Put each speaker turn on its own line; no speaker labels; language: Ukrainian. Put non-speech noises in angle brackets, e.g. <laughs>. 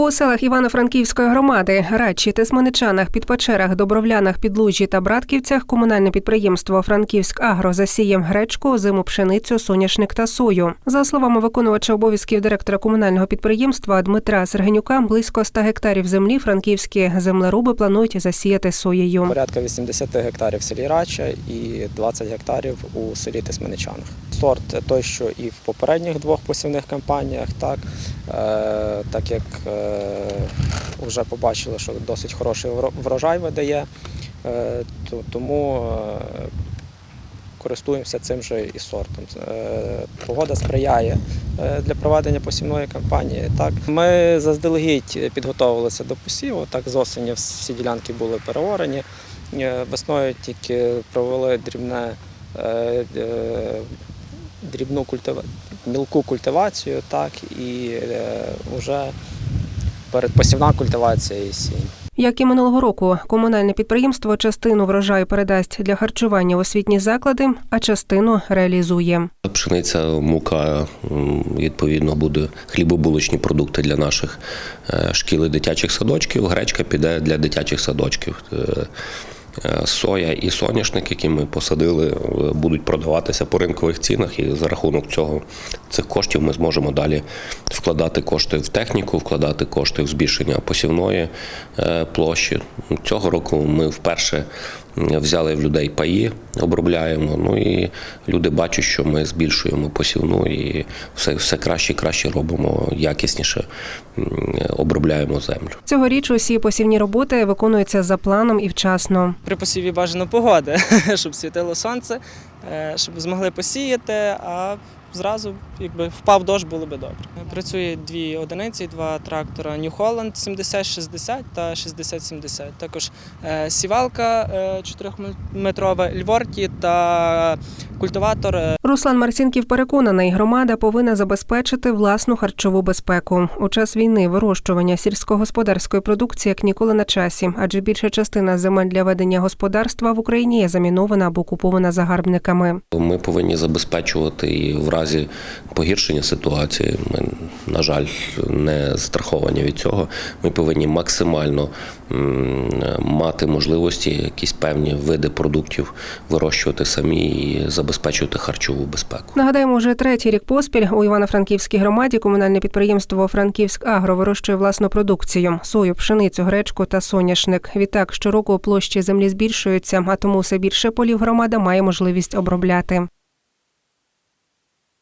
У селах Івано-Франківської громади Радчі, Тисманичанах, Підпечерах, Добровлянах, Підлужі та Братківцях комунальне підприємство Франківськ Агро засіє гречку, зиму пшеницю, соняшник та сою. За словами виконувача обов'язків директора комунального підприємства Дмитра Сергенюка, близько 100 гектарів землі франківські землеруби планують засіяти соєю.
Порядка 80 гектарів в селі Рача і 20 гектарів у селі Тисменичанах. Сорт той, що і в попередніх двох посівних кампаніях, так, е, так як е, вже побачили, що досить хороший врожай видає, е, то, тому користуємося цим же і сортом. Погода сприяє для проведення посівної кампанії. Так. Ми заздалегідь підготовилися до посіву, так з осені всі ділянки були переорані. Е, Весною тільки провели дрібне, дрібну культива... мілку культивацію, так, і е, вже передпосівна культивація і сінь.
Як і минулого року, комунальне підприємство частину врожаю передасть для харчування в освітні заклади, а частину реалізує.
Пшениця, мука, відповідно, буде хлібобулочні продукти для наших е, шкіл і дитячих садочків. Гречка піде для дитячих садочків. Е, Соя і соняшник, які ми посадили, е, будуть продаватися по ринкових цінах, і за рахунок цього цих коштів ми зможемо далі вкладати кошти в техніку, вкладати кошти в збільшення посівної е, площі. Цього року ми вперше взяли в людей паї, обробляємо. Ну і люди бачать, що ми збільшуємо посівну і все, все краще і краще робимо, якісніше обробляємо землю.
Цьогоріч усі посівні роботи виконуються за планом і вчасно.
при посіві бажано погоди, <laughs> щоб світило сонце, е, щоб змогли посіяти, а зразу, якби впав дощ, було би добре. Працює дві одиниці, два трактора New Holland 70-60 та 60-70. Також е, сівалка 4-метрова Льворті та культиватор е,
Руслан Марцінків переконаний, громада повинна забезпечити власну харчову безпеку. У час війни вирощування сільськогосподарської продукції як ніколи на часі, адже більша частина земель для ведення господарства в Україні є замінована або купована загарбниками.
Ми повинні забезпечувати і в разі погіршення ситуації. Ми, на жаль, не страховані від цього. Ми повинні максимально мати можливості якісь певні види продуктів вирощувати самі і забезпечувати харчову безпеку.
Нагадаємо, вже третій рік поспіль у Івано-Франківській громаді комунальне підприємство Франківськ Агро вирощує власну продукцію сою, пшеницю, гречку та соняшник. Відтак щороку площі землі збільшуються, а тому все більше полів громада має можливість обробляти.